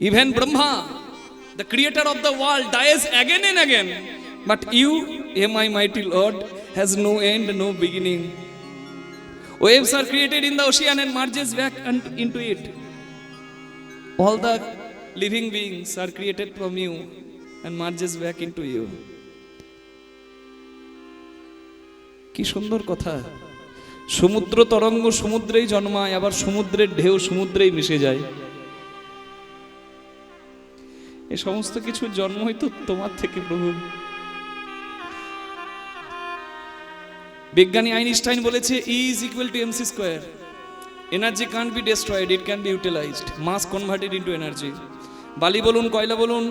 Even Brahma, the creator of the world, dies again and again. But you, O my mighty Lord, has no end, no beginning. Waves are created in the ocean and merges back into it. All the living beings are created from you and merges back into you. কি সুন্দর কথা সমুদ্র তরঙ্গ সমুদ্রেই জন্মায় আবার সমুদ্রের ঢেউ সমুদ্রেই মিশে যায় এ সমস্ত কিছুর জন্মই তো তোমার থেকে, প্রভু। বিজ্ঞানী আইনস্টাইন বলেছে E is equal to MC square energy can't be destroyed it can be utilized mass converted into energy বালি বলুন, কয়লা বলুন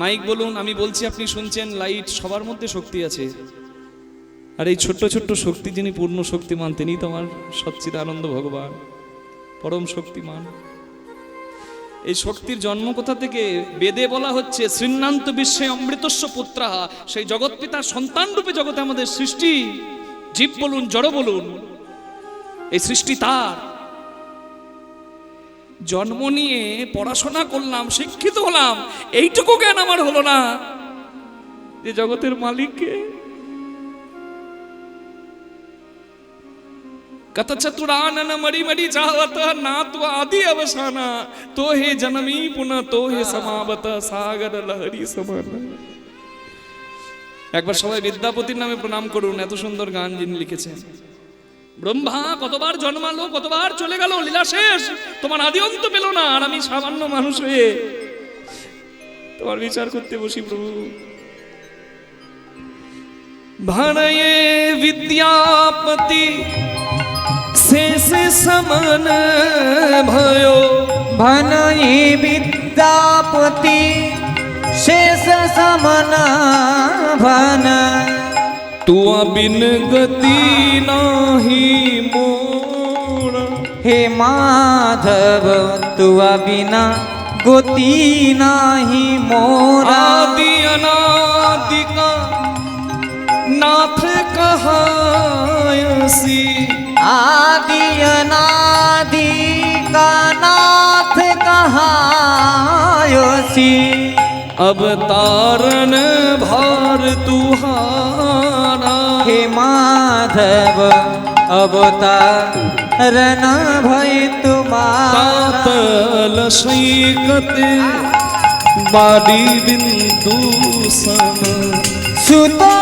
মাইক বলুন, আমি বলছি, আপনি শুনছেন লাইট সবার মধ্যে শক্তি আছে। আর এই ছোট্ট ছোট্ট শক্তি যিনি পূর্ণ শক্তিমান তিনি তোমার সচ্চিদ আনন্দ ভগবান, পরম শক্তিমান। এই শক্তির জন্ম কোথা থেকে? বেদে বলা হচ্ছে শ্রীনান্ত বিশ্বে অমৃতস্ব পুত্রাহা। সেই জগৎ পিতার সন্তান রূপে জগতে আমাদের সৃষ্টি। জীব বলুন, জড় বলুন, এই সৃষ্টি তার। জন্ম নিয়ে পড়াশোনা করলাম, শিক্ষিত হলাম, এইটুকু জ্ঞান আমার হলো না। যে জগতের মালিককে ಕಥಚತುರಾನನ ಮಡಿ ಮಡಿ ಜಾವತ ನಾತ್ವ ಆದಿ ಅವಸಾನ ತೋಹೆ ಜನಮೀ ಪುನಃ ತೋಹೆ ಸಮಾವತ ಸಾಗರ ಲಹರಿ ಸಮಾನ একবার সবাই বিদ্যাপতির নামে প্রণাম করুন, এত সুন্দর গান যিনি লিখেছেন। ব্রহ্মা, কতবার জন্মালো, কতবার চলে গেল, লীলা শেষ। তোমার আদি অন্ত পেল না, আর আমি সামান্য মানুষ হয়ে তোমার বিচার করতে বসি, প্রভু। ভাড়ায়ে বিদ্যাপতি शेष समान भयो भनई विद्यापति शेष समान भन। तू बिन गति नही मोर। हे माधव तू बिना गति नाही मोर। आदि अनादि का नाथ कहायसी। आदि अनादि का नाथ कहायोसी अब तारण भार तुहारा हे माधव अवतारण भय तुम्हारा तल सैकते बाड़ी बिंदु सन सुता